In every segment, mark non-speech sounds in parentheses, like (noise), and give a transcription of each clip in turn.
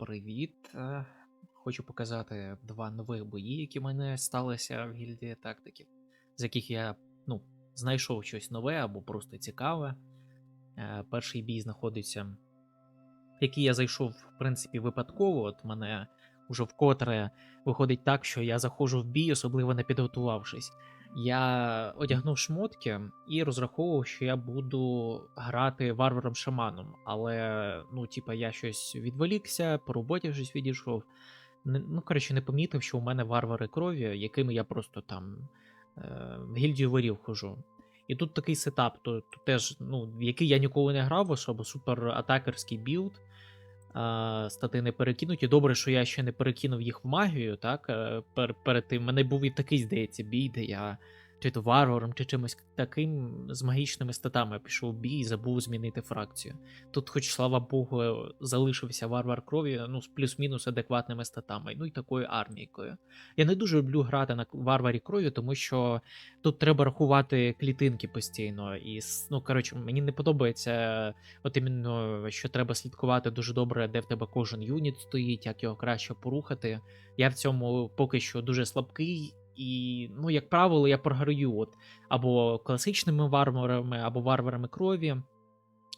Привіт. Е, Хочу показати два нових бої, які в мене сталися в гільдії тактиків, з яких я ну, знайшов щось нове або просто цікаве. Е, Перший бій знаходиться, який я зайшов, в принципі, випадково. От мене уже вкотре виходить так, що я заходжу в бій, особливо не підготувавшись. Я одягнув шмотки і розраховував, що я буду грати варваром-шаманом. Але, ну, типа, я щось відволікся, по роботі щось відійшов. Ну, коротше, не помітив, що у мене варвари крові, якими я просто там е, в гільдію ворів хожу. І тут такий сетап, то, то теж, ну, в який я ніколи не грав, особо супер атакерський білд. Стати не перекинуті. Добре, що я ще не перекинув їх в магію, так? е, Пер, перед тим. Мене був і такий, здається, бій, де я чи то варваром, чи чимось таким з магічними статами пішов бій і забув змінити фракцію. Тут, хоч, слава Богу, залишився варвар крові, ну, з плюс-мінус адекватними статами, ну і такою армійкою. Я не дуже люблю грати на варварі крові, тому що тут треба рахувати клітинки постійно. І, ну, коротше, мені не подобається От іменно, що треба слідкувати дуже добре, де в тебе кожен юніт стоїть, як його краще порухати. Я в цьому поки що дуже слабкий, і, ну, як правило, я програю от або класичними варварами, або варварами крові.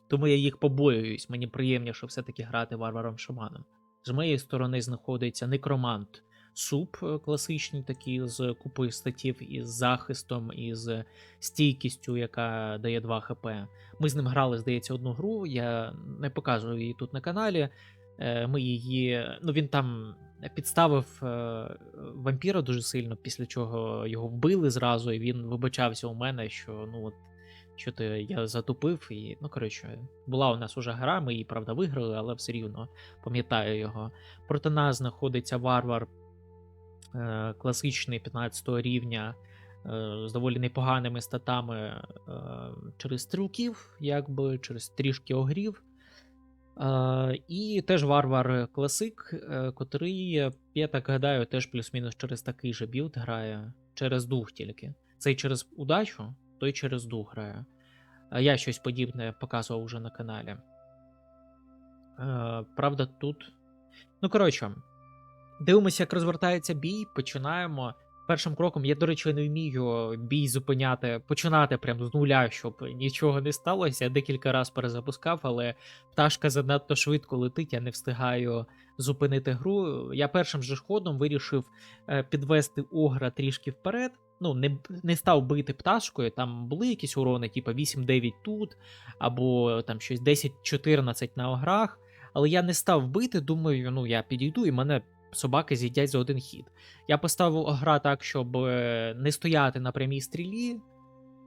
Тому я їх побоююсь. Мені приємніше все-таки грати варваром-шаманом. З моєї сторони знаходиться некромант суп е, класичний, такий з купою статів, із захистом, із стійкістю, яка дає 2 хп. Ми з ним грали, здається, одну гру. Я не показую її тут на каналі. Е, Ми її. Ну, він там підставив е, вампіра дуже сильно, після чого його вбили зразу, і він вибачався у мене, що ну от. Що то я затупив, і, ну, коротше, була у нас уже гра, ми її, правда, виграли, але все рівно пам'ятаю його. Проти нас знаходиться варвар е, класичний 15 рівня е, з доволі непоганими статами е, через стрілків, якби через трішки огрів. Е, і теж варвар класик, е, котрий, я так гадаю, теж плюс-мінус через такий же білд грає, через дух тільки. Цей через удачу, той через дух грає. Е, Я щось подібне показував уже на каналі. Правда, тут. Ну, коротше, дивимося, як розвертається бій, починаємо. Першим кроком я, до речі, не вмію бій зупиняти, починати прямо з нуля, щоб нічого не сталося. Я декілька разів перезапускав, але пташка занадто швидко летить, я не встигаю зупинити гру. Я першим же ходом вирішив е, підвести огра трішки вперед. Ну, не, не став бити пташкою, там були якісь урони, типу 8-9 тут, або там щось 10-14 на ограх. Але я не став бити, думаю, ну я підійду і мене собаки з'їдять за один хід. Я поставив огра так, щоб е, не стояти на прямій стрілі.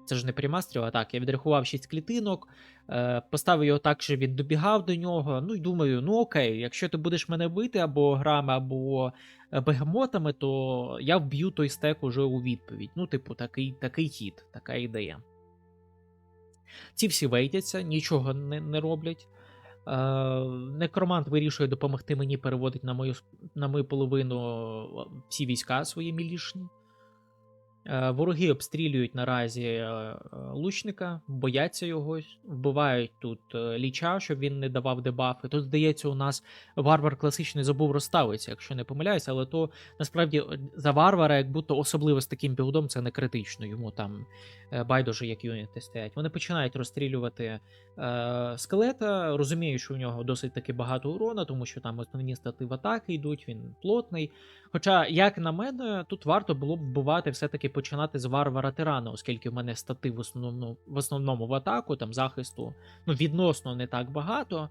Це ж не пряма стріла, так. Я відрахував 6 клітинок, е, поставив його так, що він добігав до нього. Ну і думаю, ну окей, якщо ти будеш мене бити або грами, або е, бегемотами, то я вб'ю той стек уже у відповідь. Ну, типу, такий, такий хід, така ідея. Ці всі вейтяться, нічого не, не роблять. Е, некромант вирішує допомогти мені переводить на мою, на мою половину всі війська свої мілішні. Е, Вороги обстрілюють наразі е, е, лучника, бояться його, вбивають тут ліча, щоб він не давав дебафи. Тут, здається, у нас варвар класичний забув розставитися, якщо не помиляюся, але то насправді за варвара, як будто особливо з таким білдом, це не критично. Йому там байдуже, як юніти стоять. Вони починають розстрілювати скелета, розуміють, що у нього досить таки багато урона, тому що там основні стати в атаки йдуть, він плотний. Хоча, як на мене, тут варто було б вбивати все-таки починати з варвара тирана, оскільки в мене стати в основному в, основному в атаку, там захисту ну, відносно не так багато.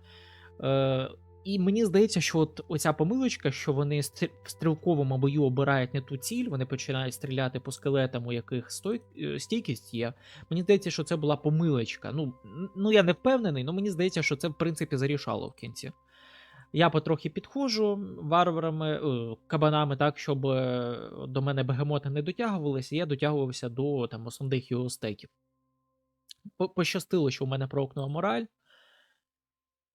Е, і мені здається, що от оця помилочка, що вони в стрілковому бою обирають не ту ціль, вони починають стріляти по скелетам, у яких стой... е, стійкість є. Мені здається, що це була помилочка. Ну, ну я не впевнений, але мені здається, що це в принципі зарішало в кінці. Я потрохи підходжу варварами, е, кабанами так, щоб е, до мене бегемоти не дотягувалися, і я дотягувався до там, основних його стеків. Пощастило, що в мене прокнула мораль.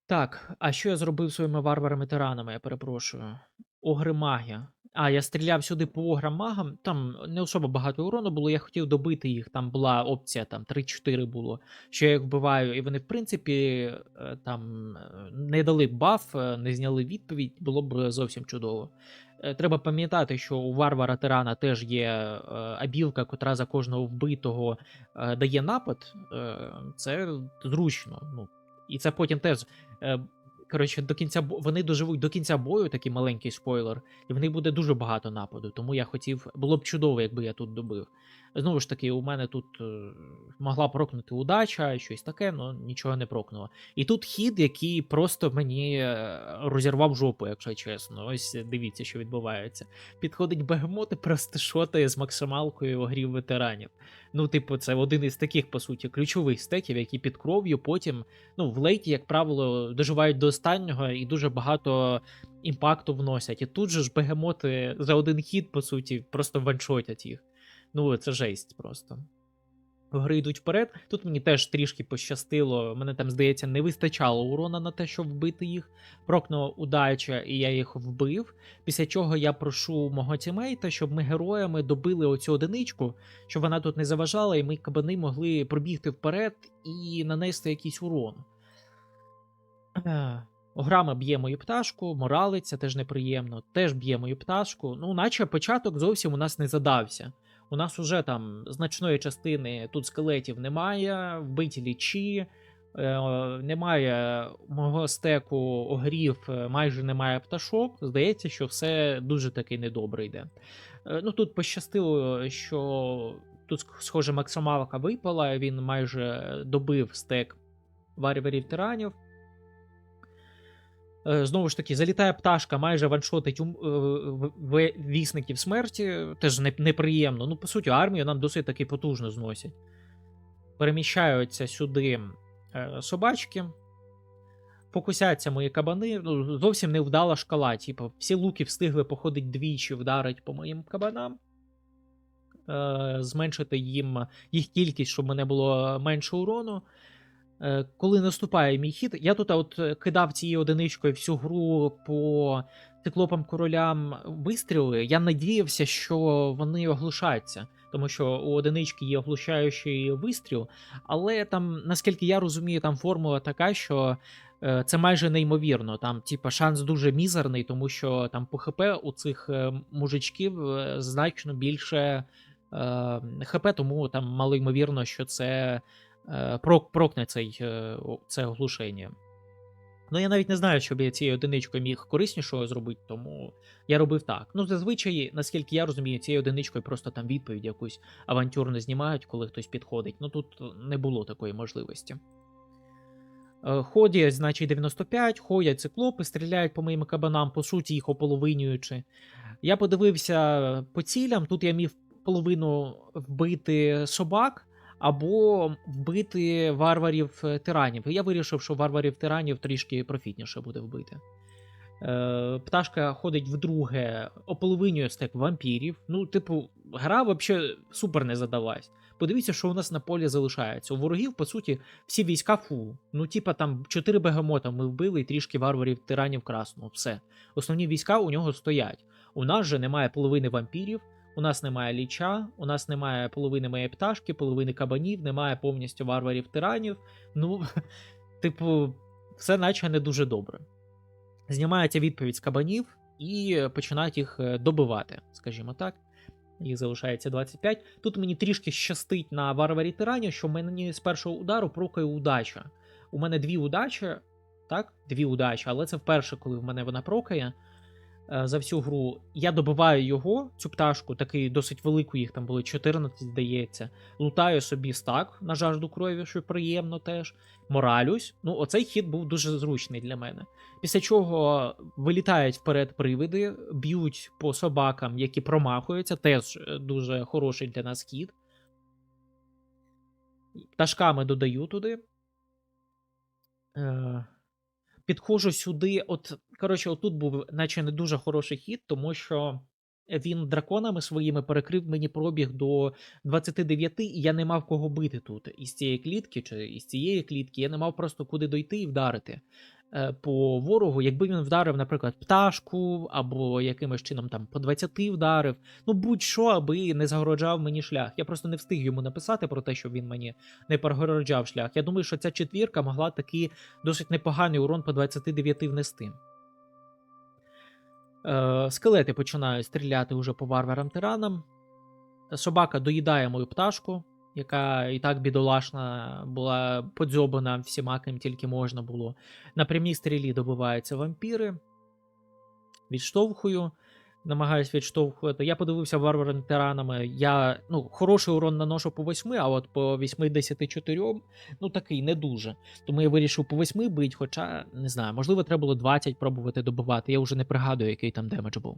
Так, а що я зробив своїми варварами-тиранами, я перепрошую. Огри магія. А, я стріляв сюди по грамагам. Там не особо багато урону було. Я хотів добити їх. Там була опція там 3-4 було. Що я їх вбиваю, і вони, в принципі, е, там е, не дали баф, е, не зняли відповідь, було б зовсім чудово. Треба пам'ятати, що у варвара тирана теж є абілка, котра за кожного вбитого дає напад. Це зручно. Ну, і це потім теж. Коротше, до кінця вони доживуть до кінця бою, такий маленький спойлер, і в них буде дуже багато нападу. Тому я хотів. Було б чудово, якби я тут добив. Знову ж таки, у мене тут е, могла прокнути удача, щось таке, але нічого не прокнуло. І тут хід, який просто мені е, розірвав жопу, якщо чесно. Ось дивіться, що відбувається. Підходить бегемот і просто шотає з максималкою огрів ветеранів. Ну, типу, це один із таких, по суті, ключових стеків, які під кров'ю потім, ну, в лейті, як правило, доживають до останнього і дуже багато імпакту вносять. І тут же ж бегемоти за один хід, по суті, просто ваншотять їх. Ну, це жесть просто. Гри йдуть вперед. Тут мені теж трішки пощастило. Мене там, здається, не вистачало урона на те, щоб вбити їх. Прокнула удача, і я їх вбив. Після чого я прошу мого тімейта, щоб ми героями добили оцю одиничку, щоб вона тут не заважала, і ми кабани могли пробігти вперед і нанести якийсь урон. Ограма б'є мою пташку, моралиця теж неприємно, теж б'є мою пташку. Ну, наче початок зовсім у нас не задався. У нас уже там значної частини тут скелетів немає, вбиті лічі, е, немає мого стеку огрів, е, майже немає пташок. Здається, що все дуже таки недобре йде. Е, Ну тут пощастило, що тут, схоже, максималка випала, він майже добив стек варварів тиранів. Е, Знову ж таки, залітає пташка, майже ваншотить е, вісників смерті. Теж не- неприємно. Ну, по суті, армію нам досить таки потужно зносять. Переміщаються сюди е, собачки. Фокусяться мої кабани. Ну, зовсім невдала шкала. Типу, всі луки встигли походить двічі, вдарить по моїм кабанам. Зменшити їм їх кількість, щоб мене було менше урону. Е, коли наступає мій хід, я тут от е, кидав цією одиничкою всю гру по циклопам королям вистріли. Я надіявся, що вони оглушаться, тому що у одинички є оглушаючий вистріл, але там, наскільки я розумію, там формула така, що е, це майже неймовірно. Там, типа, шанс дуже мізерний, тому що там по ХП у цих мужичків значно більше е, ХП, тому там мало ймовірно, що це прокне цей, е, це оглушення. Ну, я навіть не знаю, щоб я цією одиничкою міг кориснішого зробити, тому я робив так. Ну, зазвичай, наскільки я розумію, цією одиничкою просто там відповідь якусь авантюрну знімають, коли хтось підходить. Ну тут не було такої можливості. Е, Ходять, значить, 95, ходять циклопи, стріляють по моїм кабанам, по суті, їх ополовинюючи. Я подивився по цілям, тут я міг половину вбити собак або вбити варварів е, тиранів. Я вирішив, що варварів тиранів трішки профітніше буде вбити. Е, пташка ходить вдруге, ополовинює стек вампірів. Ну, типу, гра взагалі супер не задалась. Подивіться, що у нас на полі залишається. У ворогів, по суті, всі війська фул. Ну, типа, там 4 бегемота ми вбили і трішки варварів тиранів красного. Все. Основні війська у нього стоять. У нас же немає половини вампірів, у нас немає ліча, у нас немає половини моєї пташки, половини кабанів, немає повністю варварів тиранів. Ну, (laughs) типу, все наче не дуже добре. Знімається відповідь з кабанів і починають їх е, добивати, скажімо так. Їх залишається 25. Тут мені трішки щастить на варварі тирані, що в мені з першого удару прокає удача. У мене дві удачі, так? Дві удачі, але це вперше, коли в мене вона прокає за всю гру. Я добиваю його, цю пташку, такий досить велику, їх там було 14, здається. Лутаю собі стак на жажду крові, що приємно теж. Моралюсь. Ну, оцей хід був дуже зручний для мене. Після чого вилітають вперед привиди, б'ють по собакам, які промахуються, теж е, дуже хороший для нас хід. Пташками додаю туди. Е, підходжу сюди. От, коротше, отут був, наче не дуже хороший хід, тому що він драконами своїми перекрив мені пробіг до 29, і я не мав кого бити тут. Із цієї клітки чи із цієї клітки, я не мав просто куди дойти і вдарити. Е, по ворогу, якби він вдарив, наприклад, пташку, або якимось чином там по 20 вдарив, ну будь-що, аби не загороджав мені шлях. Я просто не встиг йому написати про те, щоб він мені не перегороджав шлях. Я думаю, що ця четвірка могла таки досить непоганий урон по 29 внести. Е, скелети починають стріляти уже по варварам-тиранам. Собака доїдає мою пташку, яка і так бідолашна була подзьобана всіма, ким тільки можна було. На прямій стрілі добиваються вампіри. Відштовхую. Намагаюсь відштовхувати. Я подивився варварам тиранами. Я ну, хороший урон наношу по 8, а от по 84, ну такий не дуже. Тому я вирішив по 8 бить, хоча не знаю, можливо, треба було 20 пробувати добивати. Я вже не пригадую, який там демедж був.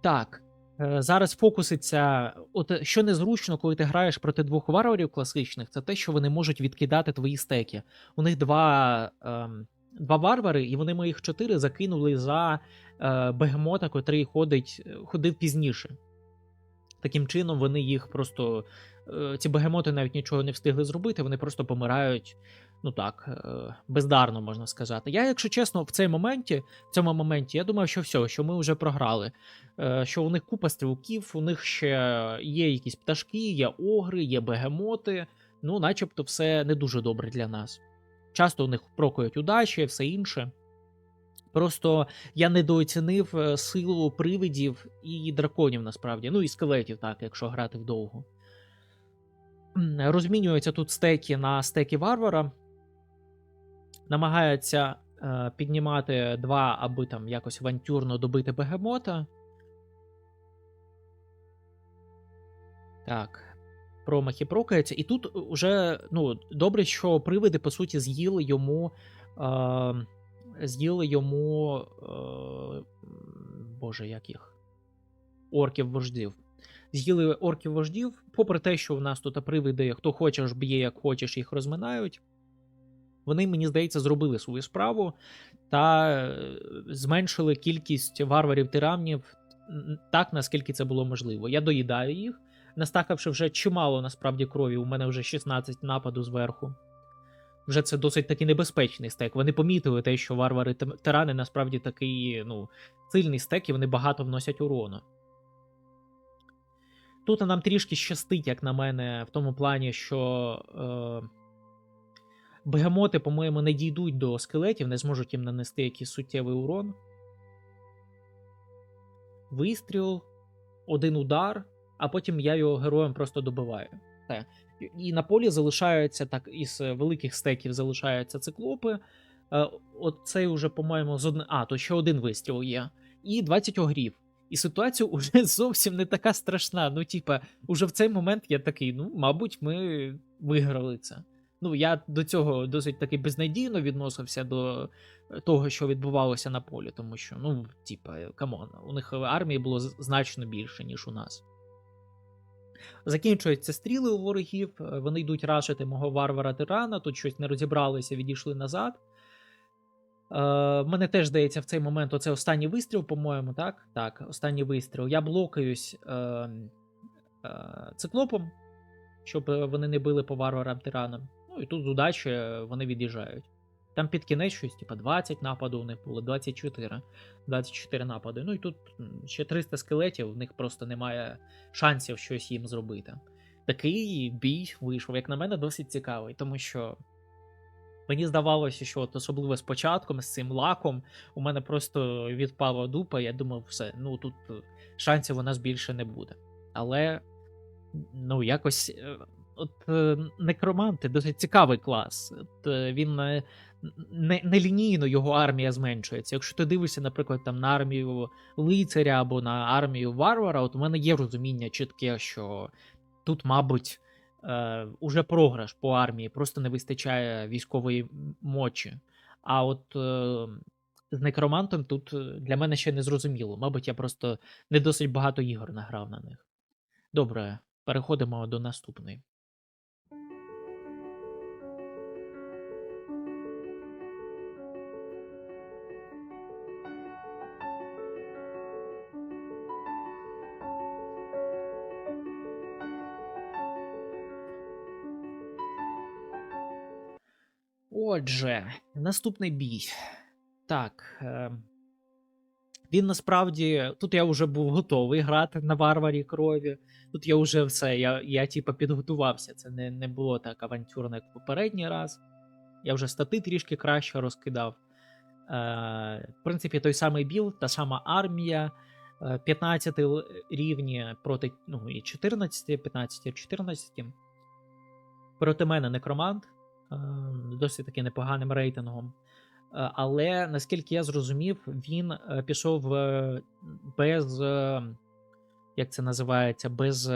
Так. Е, Зараз фокуситься. От що незручно, коли ти граєш проти двох варварів класичних, це те, що вони можуть відкидати твої стеки. У них два, ем, два варвари, і вони моїх чотири закинули за е, бегемота, котрий ходить, е, ходив пізніше. Таким чином, вони їх просто. е, Ці бегемоти навіть нічого не встигли зробити, вони просто помирають. Ну так, е, бездарно можна сказати. Я, якщо чесно, в цей моменті, в цьому моменті, я думав, що все, що ми вже програли. Е, Що у них купа стрілків, у них ще є якісь пташки, є огри, є бегемоти. Ну, начебто, все не дуже добре для нас. Часто у них прокують удачі, все інше. Просто я недооцінив е, силу привидів і драконів насправді. Ну і скелетів, так, якщо грати вдовго. Розмінюються тут стеки на стеки варвара. Намагаються е, піднімати два, аби там якось авантюрно добити бегемота. Так. Промахи прокаються. І тут уже, ну, добре, що привиди, по суті, з'їли йому. Е, з'їли йому. Е, боже, як їх? Орків вождів. З'їли орків вождів, попри те, що в нас тут привиди, хто хочеш, б'є, як хочеш, їх розминають. Вони, мені здається, зробили свою справу та е, зменшили кількість варварів-тиранів так, наскільки це було можливо. Я доїдаю їх, настакавши вже чимало насправді крові. У мене вже 16 нападу зверху. Вже це досить таки небезпечний стек. Вони помітили те, що варвари тирани насправді такий ну, сильний стек, і вони багато вносять урону. Тут нам трішки щастить, як на мене, в тому плані, що е, бегемоти, по-моєму, не дійдуть до скелетів, не зможуть їм нанести якийсь суттєвий урон. Вистріл, один удар, а потім я його героєм просто добиваю. Все. І на полі залишаються так, із великих стеків залишаються циклопи. Е, От уже, по-моєму, з одне. А, то ще один вистріл є. І 20 огрів. І ситуація (laughs) уже зовсім не така страшна. Ну, типа, уже в цей момент я такий, ну, мабуть, ми виграли це. Ну, я до цього досить таки безнадійно відносився до того, що відбувалося на полі, тому що, ну, типа, камон, у них армії було значно більше, ніж у нас. Закінчуються стріли у ворогів, е, вони йдуть рашити мого варвара тирана, тут щось не розібралися, відійшли назад. Е, мене теж здається в цей момент оце останній вистріл, по-моєму, так? Так, останній вистріл. Я блокаюсь е, е, циклопом, щоб е, вони не били по варварам тиранам. Ну і тут з удачі е, вони від'їжджають. Там під кінець щось, типа 20 нападу у них було, 24. 24 напади. Ну і тут ще 300 скелетів, в них просто немає шансів щось їм зробити. Такий бій вийшов, як на мене, досить цікавий, тому що мені здавалося, що от особливо з початком, з цим лаком, у мене просто відпала дупа, я думав, все, ну тут е, шансів у нас більше не буде. Але ну, якось. От е, некроманти досить цікавий клас. От, е, він е, не, лінійно його армія зменшується. Якщо ти дивишся, наприклад, там на армію лицаря або на армію варвара, от у мене є розуміння чітке, що тут, мабуть, е, уже програш по армії, просто не вистачає військової мочі. А от е, з некромантом тут для мене ще не зрозуміло. Мабуть, я просто не досить багато ігор награв на них. Добре, переходимо до наступної. Отже, Наступний бій. Так. Е... Він насправді. Тут я вже був готовий грати на варварі крові. Тут я вже все, я, я типу, підготувався. Це не, не було так авантюрно, як попередній раз. Я вже стати трішки краще розкидав. Е, В принципі, той самий біл, та сама армія. е, 15 рівні проти ну, і 14, 15, 14. Проти мене некромант. Е, Досить таки непоганим рейтингом. Е, Але наскільки я зрозумів, він е, пішов е, без, як це називається, без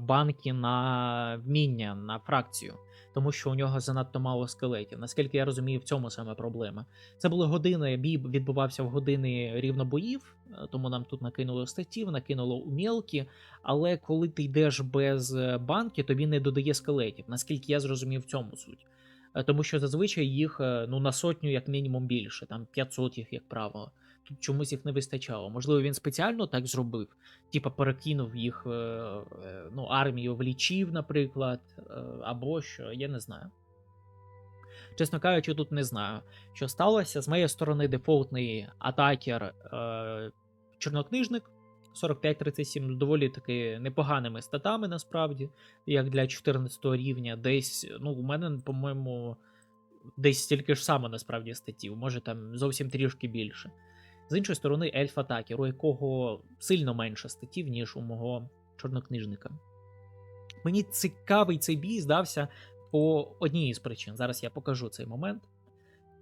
банки на вміння на фракцію, тому що у нього занадто мало скелетів. Наскільки я розумію, в цьому саме проблема. Це були години, бій відбувався в години рівнобоїв, тому нам тут накинуло статів, накинуло умілки. Але коли ти йдеш без банки, тобі не додає скелетів. Наскільки я зрозумів в цьому суть. Е, Тому що зазвичай їх е, ну, на сотню, як мінімум, більше, там 500 їх, як правило. Тут чомусь їх не вистачало. Можливо, він спеціально так зробив, типа перекинув їх е, е, ну, армію в лічів, наприклад, або що, я не знаю. Чесно кажучи, тут не знаю, що сталося. З моєї сторони, дефолтний атакер чорнокнижник 45-37 доволі таки непоганими статами, насправді, як для 14 рівня. Десь, ну, у мене, по-моєму, десь стільки ж саме насправді статів, може там зовсім трішки більше. З іншої сторони, ельф атакер, у якого сильно менше статів, ніж у мого чорнокнижника. Мені цікавий цей бій здався по одній із причин. Зараз я покажу цей момент.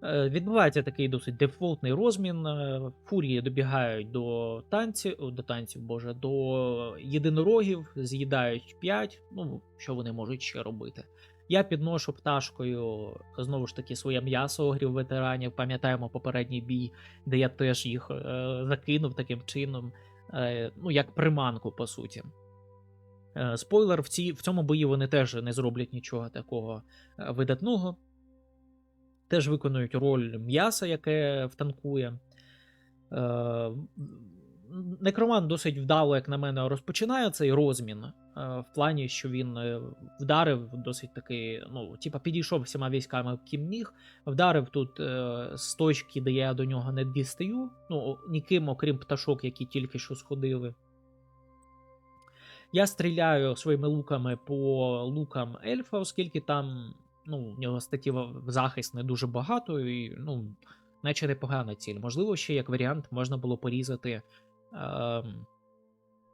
Е, Відбувається такий досить дефолтний розмін. е, Фурії добігають до танців, до танців, боже, до єдинорогів, з'їдають 5. Ну, що вони можуть ще робити. Я підношу пташкою знову ж таки своє м'ясо огрів ветеранів. Пам'ятаємо попередній бій, де я теж їх е, закинув таким чином, е, ну як приманку, по суті. Е, Спойлер, в, цій, в цьому бої вони теж не зроблять нічого такого е, видатного. Теж виконують роль м'яса, яке втанкує. Е, Некроман досить вдало, як на мене, розпочинає цей розмін. е, В плані, що він е, вдарив досить таки, ну, типа, підійшов всіма військами, ким міг. Вдарив тут е, з точки, де я до нього не дістаю. Ну, ніким, окрім пташок, які тільки що сходили. Я стріляю своїми луками по лукам ельфа, оскільки там ну, в нього статів в захист не дуже багато, і ну, наче непогана ціль. Можливо, ще як варіант можна було порізати е,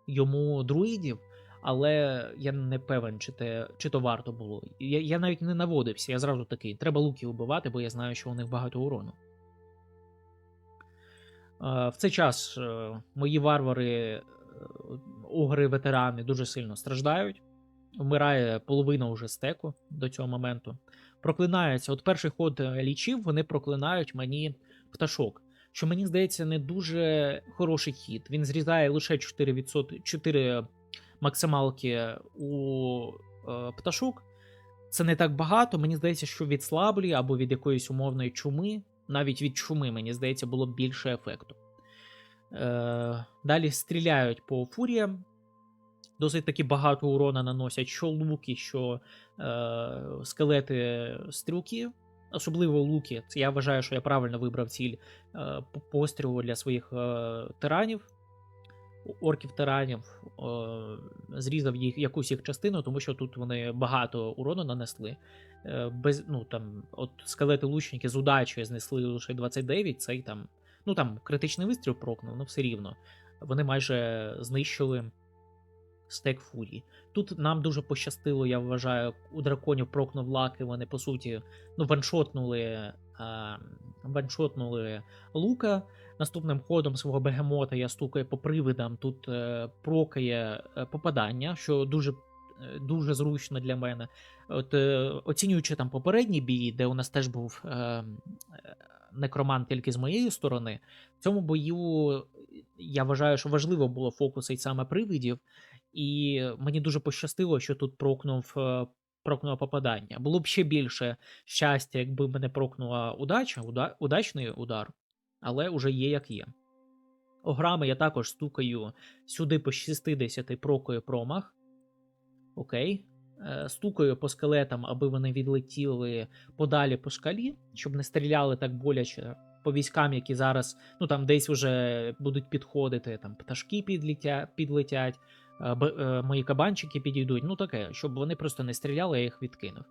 йому друїдів, але я не певен, чи, те, чи то варто було. Я, я навіть не наводився, я зразу такий. Треба луки вбивати, бо я знаю, що у них багато урону. Е, В цей час е, мої варвари, е, огри ветерани дуже сильно страждають. Вмирає половина уже стеку до цього моменту. Проклинаються. От перший ход е, лічів вони проклинають мені пташок. Що мені здається, не дуже хороший хід. Він зрізає лише 4%, 4 максималки у е, пташок. Це не так багато. Мені здається, що від слаблі або від якоїсь умовної чуми, навіть від чуми, мені здається, було більше ефекту. Е, далі стріляють по фуріям. Досить таки багато урона наносять що луки, що е, скелети стрілків. Особливо луки. Я вважаю, що я правильно вибрав ціль е, пострілу для своїх е, тиранів, орків тиранів, е, зрізав їх якусь їх частину, тому що тут вони багато урону нанесли. Е, без, ну, там, от скелети лучники з удачею знесли лише 29, цей там, ну там критичний вистріл прокнув, ну все рівно. Вони майже знищили стек фурії. Тут нам дуже пощастило, я вважаю, у драконів прокнув лаки, вони по суті ну, ваншотнули, а, ваншотнули лука. Наступним ходом свого бегемота я стукаю по привидам. Тут е, прокає е, попадання, що дуже, е, дуже зручно для мене. От, е, оцінюючи там попередній бій, де у нас теж був е, е, некромант тільки з моєї сторони, в цьому бою я вважаю, що важливо було фокусити саме привидів. І мені дуже пощастило, що тут прокнув, е, прокнуло попадання. Було б ще більше щастя, якби мене прокнула удача, уда, удачний удар, але уже є як є. Ограми я також стукаю сюди по 60 прокою промах. Окей. е, стукаю по скелетам, аби вони відлетіли подалі по шкалі, щоб не стріляли так боляче по військам, які зараз ну там десь вже будуть підходити, там пташки підлетя, підлетять, мої кабанчики підійдуть. Ну таке, щоб вони просто не стріляли, я їх відкинув.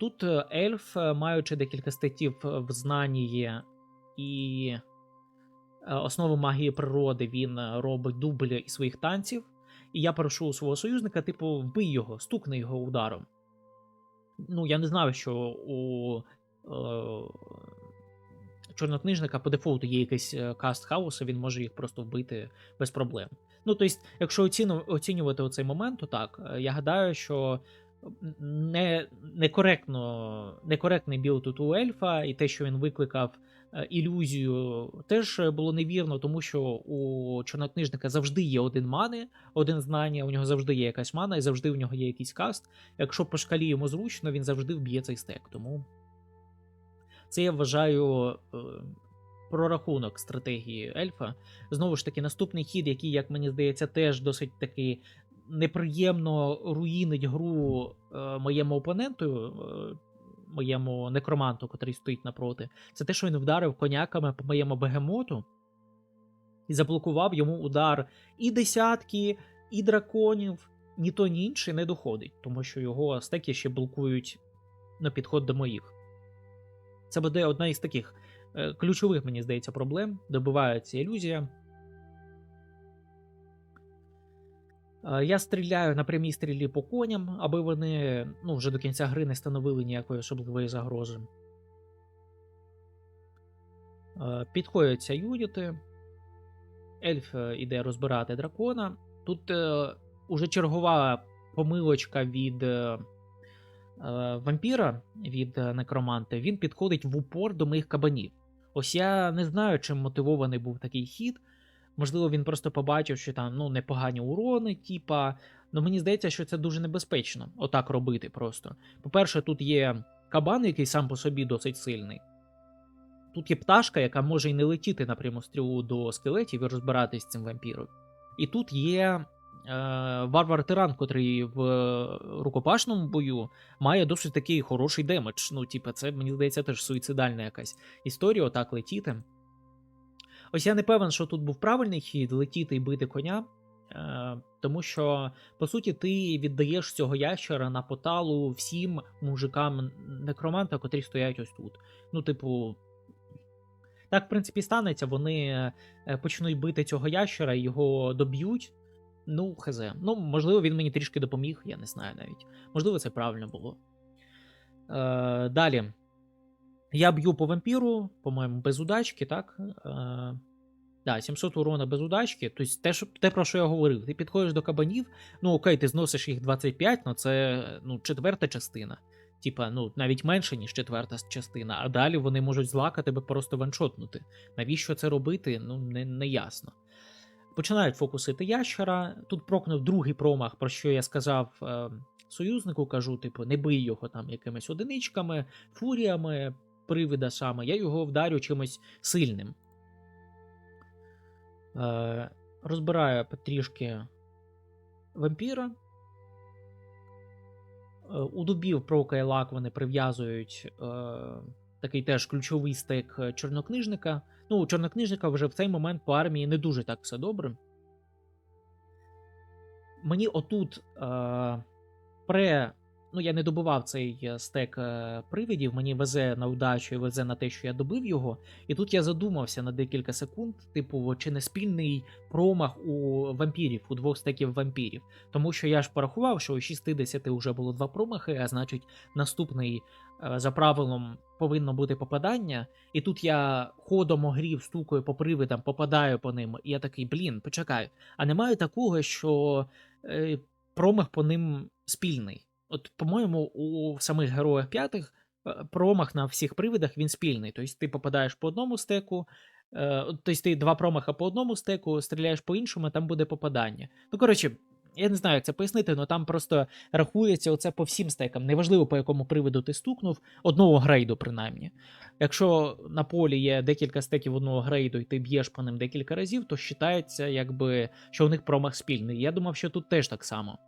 Тут е, ельф, е, маючи декілька статтів в знанні і е, основу магії природи, він е, робить дубль із своїх танців. І я прошу свого союзника, типу, вбий його, стукни його ударом. Ну, я не знаю, що у е, чорнокнижника по дефолту є якийсь е, каст хаосу, він може їх просто вбити без проблем. Ну, тобто, якщо оцінювати оцей момент, то так, е, я гадаю, що не, некоректно, некоректний білд тут у ельфа, і те, що він викликав е, ілюзію, теж було невірно, тому що у чорнокнижника завжди є один мани, один знання, у нього завжди є якась мана, і завжди у нього є якийсь каст. Якщо по шкалі йому зручно, він завжди вб'є цей стек. Тому це я вважаю е, прорахунок стратегії ельфа. Знову ж таки, наступний хід, який, як мені здається, теж досить таки неприємно руїнить гру е, моєму опоненту, е, моєму некроманту, котрий стоїть напроти, це те, що він вдарив коняками по моєму бегемоту і заблокував йому удар і десятки, і драконів. Ні то, ні інше не доходить, тому що його стеки ще блокують на підход до моїх. Це буде одна із таких ключових, мені здається, проблем. Добивається ілюзія. Е, Я стріляю на прямій стрілі по коням, аби вони ну, вже до кінця гри не становили ніякої особливої загрози. Е, Підходяться юніти. Ельф е, іде розбирати дракона. Тут е, уже чергова помилочка від е, е, вампіра, від е, некроманта. Він підходить в упор до моїх кабанів. Ось я не знаю, чим мотивований був такий хід. Можливо, він просто побачив, що там ну, непогані урони, типа. Ну мені здається, що це дуже небезпечно отак робити просто. По-перше, тут є кабан, який сам по собі досить сильний. Тут є пташка, яка може й не летіти напряму стрілу до скелетів і розбиратись з цим вампіром. І тут є варвар тиран, котрий в е, рукопашному бою має досить такий хороший демедж. Ну, типа, це мені здається теж суїцидальна якась історія, отак летіти. Ось я не певен, що тут був правильний хід летіти і бити коня. Е, тому що, по суті, ти віддаєш цього ящера на поталу всім мужикам некроманта, котрі стоять ось тут. Ну, типу. Так, в принципі, станеться, вони е, почнуть бити цього ящера, його доб'ють. Ну, хз. Ну, можливо, він мені трішки допоміг, я не знаю навіть. Можливо, це правильно було. Е, далі. Я б'ю по вампіру, по-моєму, без удачки, так? Е, да, 700 урона без удачки. Тобто те, що, те, про що я говорив. Ти підходиш до кабанів, ну окей, ти зносиш їх 25, але це ну, четверта частина. Типа, ну, навіть менше, ніж четверта частина, а далі вони можуть злака тебе просто ваншотнути. Навіщо це робити? Ну, не, не ясно. Починають фокусити ящера. Тут прокнув другий промах, про що я сказав е, союзнику, кажу, типу, не бий його там якимись одиничками, фуріями, привида саме. Я його вдарю чимось сильним. Е, розбираю потрішки вампіра. Е, У дубів Прока і Лак вони прив'язують е, такий теж ключовий стек е, чорнокнижника. Ну, у чорнокнижника вже в цей момент по армії не дуже так все добре. Мені отут е, пре. Ну, я не добивав цей е, стек е, привидів, мені везе на удачу і везе на те, що я добив його. І тут я задумався на декілька секунд, типу, чи не спільний промах у вампірів, у двох стеків вампірів. Тому що я ж порахував, що у 60 вже було два промахи, а значить, наступний е, за правилом повинно бути попадання. І тут я ходом огрів, стукою по привидам, попадаю по ним. І я такий, блін, почекай. А немає такого, що промах по ним спільний. От, по-моєму, у самих героях п'ятих е, промах на всіх привидах він спільний. Тобто ти попадаєш по одному стеку, е, тобто ти два промаха по одному стеку, стріляєш по іншому, там буде попадання. Ну, коротше, я не знаю, як це пояснити, але там просто рахується оце по всім стекам. Неважливо, по якому привиду ти стукнув, одного грейду, принаймні. Якщо на полі є декілька стеків одного грейду, і ти б'єш по ним декілька разів, то вважається, якби, що у них промах спільний. Я думав, що тут теж так само.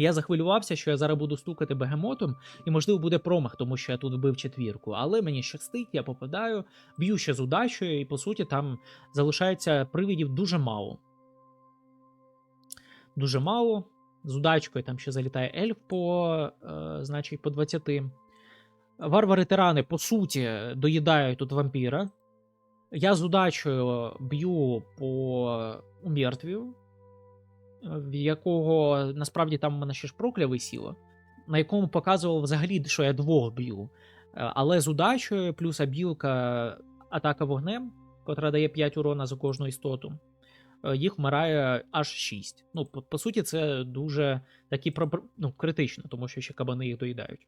Я захвилювався, що я зараз буду стукати бегемотом, і можливо буде промах, тому що я тут вбив четвірку. Але мені щастить, я попадаю, б'ю ще з удачею, і по суті там залишається привидів дуже мало. Дуже мало. З удачкою там ще залітає ельф по, е, значить, по 20. Варвари-тирани, по суті, доїдають тут вампіра. Я з удачею б'ю по умертвію, в якого насправді там у мене ще ж прокля висіло, на якому показувало взагалі, що я двох б'ю. Е, Але з удачею, плюс абілка атака вогнем, котра дає 5 урона за кожну істоту, е, їх вмирає аж 6. Ну, по, по суті, це дуже такі ну, критично, тому що ще кабани їх доїдають.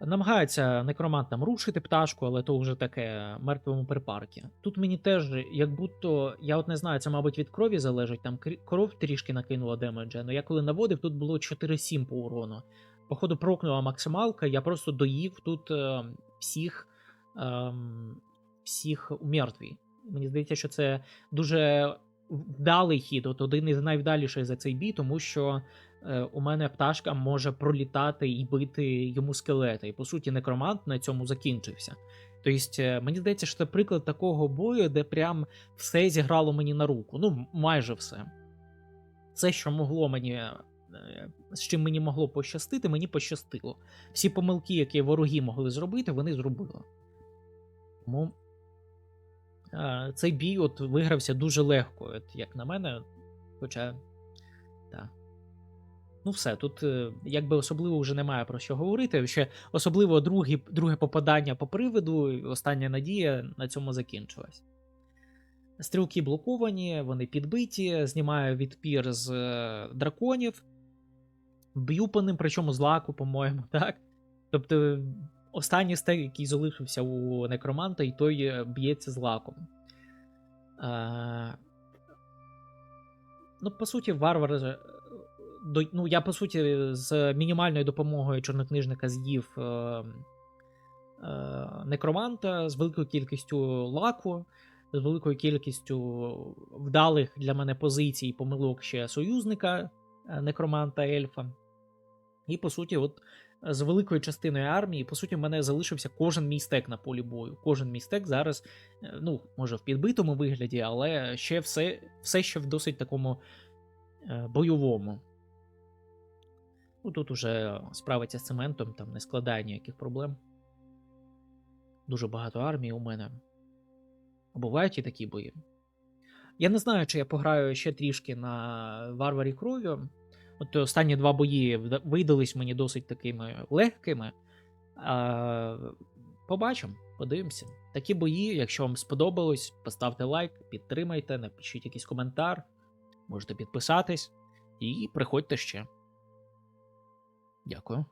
Намагається некромант там рушити пташку, але то вже таке мертвому припарки. Тут мені теж, як будто, я от не знаю, це, мабуть, від крові залежить. Там кров трішки накинула демеджа, але я коли наводив, тут було 4-7 по урону. Походу, прокнула максималка, я просто доїв тут е, всіх, ем, всіх у мертвій. Мені здається, що це дуже вдалий хід, от один із найвдаліших за цей бій, тому що е, у мене пташка може пролітати і бити йому скелети. І по суті, некромант на цьому закінчився. Тобто, е, мені здається, що це приклад такого бою, де прям все зіграло мені на руку. Ну, майже все. Все, що могло мені. е, З чим мені могло пощастити, мені пощастило. Всі помилки, які вороги могли зробити, вони зробили. Тому е, цей бій от вигрався дуже легко, от, як на мене. Хоча. Ну, все, тут е, якби особливо вже немає про що говорити. Ще особливо другі, друге попадання по приводу, остання надія на цьому закінчилась. Стрілки блоковані, вони підбиті, знімаю відпір з е, драконів, б'ю по ним, причому з лаку, по-моєму, (laughs) так? Тобто, останній стек, який залишився у некроманта, і той е, б'ється з лаком. Е, Ну, по суті, варвар. До- Ну, я, по суті, з мінімальною допомогою чорнокнижника з'їв е, е, некроманта з великою кількістю лаку, з великою кількістю вдалих для мене позицій помилок ще союзника е, некроманта ельфа. І, по суті, от з великою частиною армії, по суті, в мене залишився кожен мій стек на полі бою. Кожен мій стек зараз, е, ну, може, в підбитому вигляді, але ще все, все ще в досить такому е, бойовому. Ну, тут уже справиться з цементом, там не складає ніяких проблем. Дуже багато армії у мене. Бувають і такі бої. Я не знаю, чи я пограю ще трішки на варварі крові. От останні два бої видались мені досить такими легкими. А, побачимо, подивимося. Такі бої, якщо вам сподобалось, поставте лайк, підтримайте, напишіть якийсь коментар, можете підписатись і приходьте ще. Дякую.